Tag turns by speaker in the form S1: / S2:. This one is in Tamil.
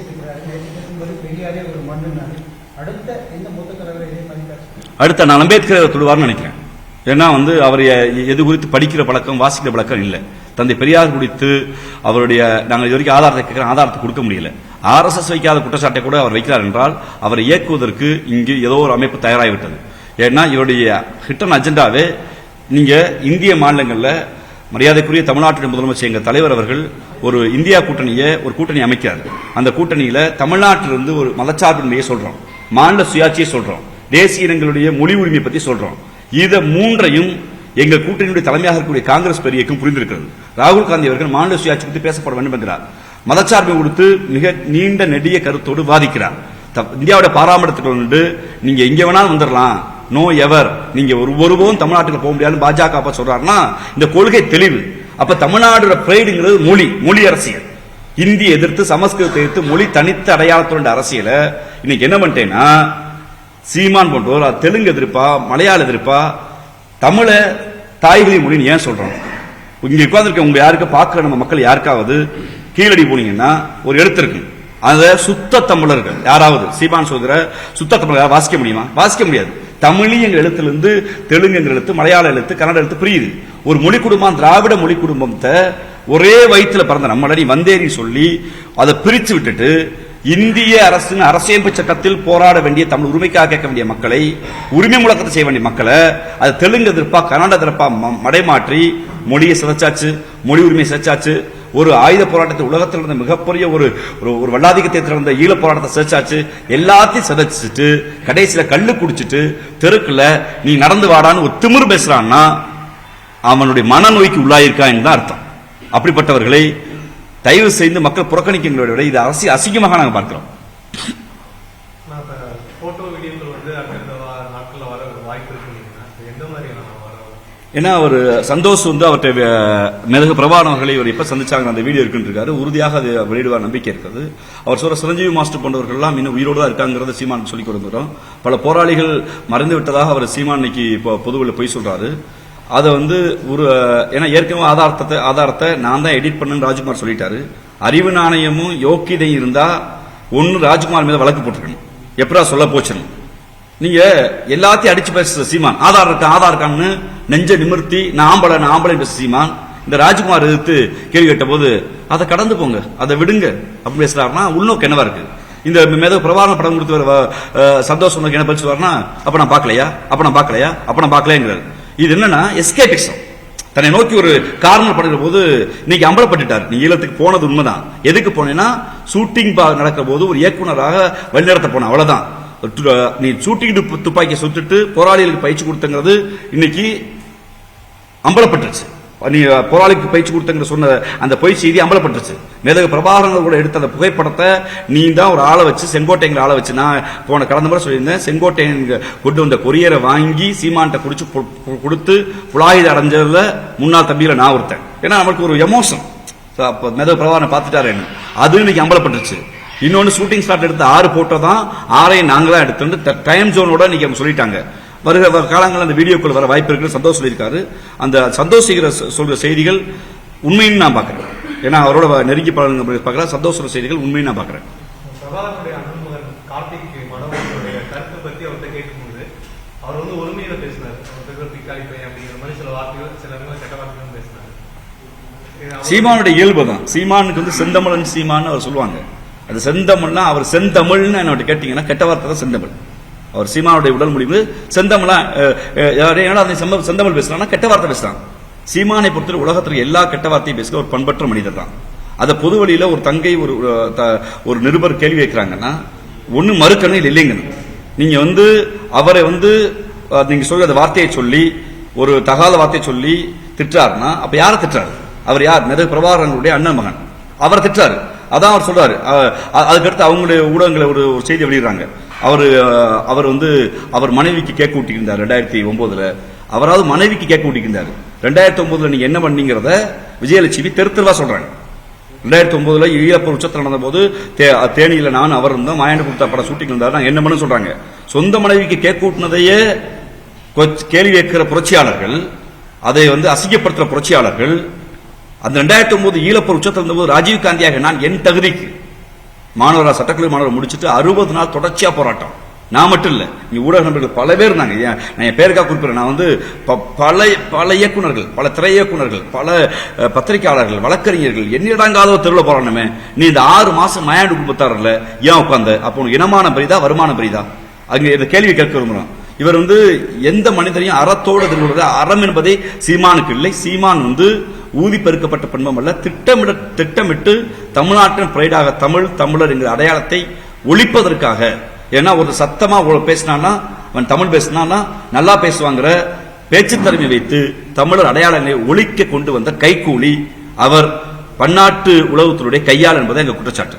S1: பேசிட்டு இருக்கிறாரு பெரியாரே ஒரு மண்ணுனாரு அடுத்த எந்த மூத்த தலைவர் இதே மாதிரி
S2: அடுத்த நான் அம்பேத்கர் தொடுவார்னு நினைக்கிறேன். ஏன்னா வந்து அவர் எது குறித்து படிக்கிற பழக்கம் வாசிக்கிற பழக்கம் இல்லை. தந்தை பெரியார் குறித்து அவருடைய நாங்கள் இது வரைக்கும் ஆதாரத்தை கேட்கிறோம் ஆதாரத்தை கொடுக்க முடியல. ஆர்எஸ்எஸ் வைக்காத குற்றச்சாட்டை கூட அவர் வைக்கிறார் என்றால் அவரை இயக்குவதற்கு இங்கு ஏதோ ஒரு அமைப்பு தயாராகிவிட்டது. ஏன்னா இவருடைய ஹிட்டன் அஜெண்டாவே நீங்க இந்திய மாநிலங்களில் மரியாதைக்குரிய தமிழ்நாட்டுடைய முதலமைச்சர் எங்கள் தலைவர் அவர்கள் ஒரு இந்தியா கூட்டணியை ஒரு கூட்டணி அமைக்கிறார். அந்த கூட்டணியில தமிழ்நாட்டிலிருந்து ஒரு மதச்சார்பின்மையை சொல்றோம். மாநில சுயாட்சியை சொல்றோம். தேசிய இனங்களுடைய மொழி உரிமையை பத்தி சொல்றோம். இதை மூன்றையும் எங்க கூட்டணியுடைய தலைமையாக இருக்கக்கூடிய காங்கிரஸ் பெரியக்கும் புரிந்திருக்கிறது. ராகுல் காந்தி அவர்கள் மாநில சுயாட்சி பற்றி பேசப்பட வேண்டும் என்கிறார். மதச்சார்பை கொடுத்து மிக நீண்ட நெடிய கருத்தோடு வாதிக்கிறார். த- இந்தியாவுடைய பாராமரத்துக்கு வந்து நீங்க எங்க வேணாலும் வந்துடலாம் நோ எவர் நீங்க ஒரு ஒருபோதும் தமிழ்நாட்டுக்கு போக முடியாதுன்னு பாஜக அப்ப சொல்றாருன்னா இந்த கொள்கை தெளிவு. அப்ப தமிழ்நாடு பிரைடுங்கிறது மொழி மொழி அரசியல். இந்தி எதிர்த்து சமஸ்கிருதத்தை எதிர்த்து மொழி தனித்த அடையாளத்தோட அரசியல இன்னைக்கு என்ன பண்ணிட்டேன்னா சீமான் போன்றோர் அது தெலுங்கு எதிர்ப்பா மலையாள எதிர்ப்பா தமிழ தாய்மொழி மொழின்னு ஏன் சொல்றோம்? இங்க உட்கார்ந்துருக்க உங்க யாருக்கு பார்க்கிற நம்ம மக்கள் யாருக்காவது கீழடி போனீங்கன்னா ஒரு எழுத்து இருக்கு. அத சுத்த தமிழர்கள் யாராவது சீமான் சொல்கிற சுத்த தமிழர் வாசிக்க முடியுமா? வாசிக்க முடியாது. தமிழி எங்கள் எழுத்துலேருந்து தெலுங்கு எங்கள் எழுத்து மலையாள எழுத்து கன்னட எழுத்து புரியுது. ஒரு மொழி குடும்பம் திராவிட மொழி குடும்பத்தை ஒரே வயிற்றுல பிறந்த நம்மளடி வந்தேரி சொல்லி அதை பிரித்து விட்டுட்டு இந்திய அரசின் அரசியமைப்பு சட்டத்தில் போராட வேண்டிய தமிழ் உரிமைக்காக கேட்க வேண்டிய மக்களை உரிமை முழக்கத்தை செய்ய வேண்டிய மக்களை அது தெலுங்கு எதிர்ப்பா கன்னட எதிர்ப்பா ம- மடைமாற்றி மொழியை சிதைச்சாச்சு மொழி உரிமையை சிதைச்சாச்சு ஒரு ஆயுத போராட்டத்தை உலகத்தில் இருந்த மிகப்பெரிய ஒரு ஒரு ஒரு வல்லாதிக்கத்தை திறந்த ஈழ போராட்டத்தை சிதைச்சாச்சு எல்லாத்தையும் சிதைச்சிட்டு கடைசியில் கல் குடிச்சிட்டு தெருக்கில் நீ நடந்து வாடான்னு ஒரு திமிர் பேசுறான்னா அவனுடைய மனநோய்க்கு உள்ளாயிருக்கான் தான் அர்த்தம். அப்படிப்பட்டவர்களை தயவு செய்து மக்கள் புறக்கணிக்கங்களோட விட இது அரசியல் அசிங்கமாக நாங்கள் பார்க்கிறோம்
S3: நான் இப்ப போட்டோ வீடியோக்கள் வந்து அடுத்த வா- நாட்கள்ல வர வாய்ப்பு இருக்குங்களா எந்த மாதிரியான வர
S2: ஏன்னா அவர் சந்தோஷ் வந்து அவர்கிட்ட மிளகு பிரபாகரன் அவர்களை இவர் எப்போ சந்திச்சாங்க அந்த வீடியோ இருக்குன்னு இருக்காரு. உறுதியாக அது வெளியிடுவார் நம்பிக்கை இருக்குது. அவர் சொல்ற சிரஞ்சீவி மாஸ்டர் போன்றவர்கள்லாம் இன்னும் உயிரோடு தான் இருக்காங்கிறத சீமான் சொல்லி கொடுக்குறோம் பல போராளிகள் மறைந்து விட்டதாக அவர் சீமான் இன்னைக்கு இப்போ பொதுவில் பொய் சொல்றாரு. அதை வந்து ஒரு ஏன்னா ஏற்கனவே ஆதாரத்தை ஆதாரத்தை நான் தான் எடிட் பண்ணேன்னு ராஜ்குமார் சொல்லிட்டாரு. அறிவு நாணயமும் யோக்கியதையும் இருந்தா ஒன்னு ராஜ்குமார் மீது வழக்கு போட்டிருக்கணும் எப்படா சொல்ல போச்சுன்னு. நீங்க எல்லாத்தையும் அடிச்சு பேசுற சீமான். ஆதார் இருக்கான் ஆதார் இருக்கான்னு நெஞ்ச நிமிர்த்தி நான் ஆம்பளை நான் ஆம்பளை பேச சீமான். இந்த ராஜ்குமார் எதிர்த்து கேள்வி கேட்ட போது அதை கடந்து போங்க அதை விடுங்க அப்படின்னு பேசுறாருன்னா உள்நோக்கு என்னவா இருக்கு? இந்த மேத பிரபாரம் படம் கொடுத்து வர வ- சந்தோஷ் உனக்கு என்ன படிச்சுவார்னா அப்ப நான் பார்க்கலையா? அப்ப நான் பார்க்கலையா? அப்ப நான் பார்க்கலையாங்கிறாரு. இது என்னன்னா எஸ்கேபிசம் தன்னை நோக்கி ஒரு காரணம் படுகிற போது இன்னைக்கு அம்பலப்பட்டுட்டார். நீ ஈழத்துக்கு போனது உண்மைதான். எதுக்கு போனேன்னா ஷூட்டிங் நடக்கிற போது ஒரு இயக்குனராக வழிநடத்த போன அவ்வளவுதான். நீ சூட்டிக்கிட்டு துப்பாக்கி துப்பாக்கியை சுட்டுட்டு போராளிகளுக்கு பயிற்சி கொடுத்தங்கிறது இன்னைக்கு அம்பலப்பட்டுருச்சு. நீ போராளிக்கு பயிற்சி கொடுத்தங்கிற சொன்ன அந்த பொய் செய்தி அம்பலப்பட்டுருச்சு. மேதக பிரபாகரங்கள் கூட எடுத்த அந்த புகைப்படத்தை நீ தான் ஒரு ஆளை வச்சு செங்கோட்டைங்கிற ஆளை வச்சு நான் போன கடந்த முறை சொல்லியிருந்தேன். செங்கோட்டையன் கொண்டு வந்த கொரியரை வாங்கி சீமான்ட்ட குடிச்சு கொடுத்து புலாயுத அடைஞ்சதில் முன்னாள் தம்பியில் நான் ஒருத்தன். ஏன்னா நம்மளுக்கு ஒரு எமோஷன் அப்போ மேதக பிரபாகரனை பார்த்துட்டாரு என்ன? அது இன்னைக்கு அம்பலப்பட்டுருச்சு. இன்னொன்னு ஷூட்டிங் ஸ்டார்ட் எடுத்த ஆறு போட்டோ தான் ஆறையும் நாங்க தான் எடுத்து டைம் ஜோனோட இன்னைக்கு அவங்க சொல்லிட்டாங்க. வருகிற காலங்களில் அந்த வீடியோக்குள்ள வர வாய்ப்பு இருக்குன்னு சந்தோஷ் சொல்லியிருக்காரு. அந்த சந்தோஷிக்கிற சொ- சொல்ற செய்திகள் உண்மைன்னு நான் பார்க்கறேன். ஏன்னா அவரோட நெருங்கி பழங்க பார்க்கறேன் சந்தோஷ் செய்திகள் உண்மைன்னு நான் பார்க்கறேன்.
S3: அவர் வந்து ஒருமையில பேசினார். பிக்காளி பையன் அப்படிங்கிற மாதிரி சில வார்த்தைகள் சில கெட்ட வார்த்தைகளும் பேசினார்.
S2: சீமானுடைய இயல்பு தான் சீமானுக்கு வந்து செந்தமிழன் சீமான்னு அவர் சொல்லுவாங்க. அது செந்தமிழ்னா அவர் செந்தமிழ்னு என்ன கேட்டீங்கன்னா கெட்ட வார்த்தை தான் செந்தமிழ். அவர் சீமானுடைய உடல் முடிவு செந்தமிழா ஏன்னா அதை செந்தமிழ் பேசுறான்னா கெட்ட வார்த்தை பேசுறான். சீமானை பொறுத்தவரை உலகத்தில் எல்லா கெட்ட வார்த்தையும் பேசுகிற ஒரு பண்பற்ற மனிதர் தான். அதை பொது வழியில ஒரு தங்கை ஒரு ஒரு, த- ஒரு நிருபர் கேள்வி வைக்கிறாங்கன்னா ஒன்று மறுக்கணும் இல்லை இல்லைங்கணும். நீங்க வந்து அவரை வந்து நீங்கள் நீங்க அந்த வார்த்தையை சொல்லி ஒரு தகாத வார்த்தையை சொல்லி திட்டாருன்னா அப்ப யாரை திட்டுறாரு? அவர் யார்? நெரு பிரபாகரனுடைய அண்ணன் மகன். அவரை திட்டாரு அதான் அவர் சொல்றாரு. அதுக்கடுத்து அவங்களுடைய ஊடகங்களை ஒரு ஒரு செய்தி வெளியிடுறாங்க. அவர் அவர் வந்து அவர் மனைவிக்கு கேட்க ஊட்டியிருந்தார் ரெண்டாயிரத்தி ஒன்பதுல அவராவது மனைவிக்கு கேட்க ஊட்டியிருந்தாரு. ரெண்டாயிரத்தி ஒன்பதுல நீங்க என்ன பண்ணீங்கிறத விஜயலட்சுமி தெரு தெருவா சொல்றாங்க. ரெண்டாயிரத்தி ஒன்பதுல ஈழப்பூர் உச்சத்தில் நடந்த போது தே- தேனியில நான் அவர் இருந்தோம். மாயாண்டு கொடுத்த படம் ஷூட்டிங் இருந்தார். நான் என்ன பண்ண சொல்றாங்க. சொந்த மனைவிக்கு கேட்க ஊட்டினதையே கொச்- கேள்வி கேட்கிற புரட்சியாளர்கள் அதை வந்து அசிங்கப்படுத்துற புரட்சியாளர்கள் அந்த ரெண்டாயிரத்தி ஒன்பது ஈழப்பூர் உச்சத்தில் இருந்தபோது ராஜீவ் காந்தியாக நான் என் தகுதிக்கு மாணவராக சட்டக்கல்லூரி மாணவர் முடிச்சுட்டு அறுபது நாள் தொடர்ச்சியாக போராட்டம். நான் மட்டும் இல்லை இங்க ஊடக நண்பர்கள் பல பேர் இருந்தாங்க. ஏன், நான் என் பேருக்காக குறிப்பிடுறேன் நான் வந்து ப- பல பல இயக்குனர்கள் பல திரை இயக்குனர்கள் பல பத்திரிகையாளர்கள் வழக்கறிஞர்கள் எண்ணிடங்காத தெருவில் போராடணுமே. நீ இந்த ஆறு மாதம் மயாண்டு குடும்பத்தாரில் ஏன் உட்காந்த அப்போ உனக்கு இனமான பெரிதா வருமானம் பெரிதா? அங்கே இந்த கேள்வி கேட்க விரும்புகிறோம் இவர் வந்து எந்த மனிதரையும் அறத்தோடு திருவிழா அறம் என்பதே சீமானுக்கு இல்லை. சீமான் வந்து ஊதி பெருக்கப்பட்ட பண்பம் அல்ல. திட்டமிட திட்டமிட்டு தமிழ்நாட்டின் பிரைடாக தமிழ் தமிழர் என்கிற அடையாளத்தை ஒழிப்பதற்காக. ஏன்னா ஒரு சத்தமா பேசினான்னா அவன் தமிழ் பேசினான்னா நல்லா பேசுவாங்கிற பேச்சு தலைமை வைத்து தமிழர் அடையாளங்களை ஒழிக்க கொண்டு வந்த கைகூலி அவர் பன்னாட்டு உளவுத்துறையுடைய கையாள் என்பதை எங்க குற்றச்சாட்டு.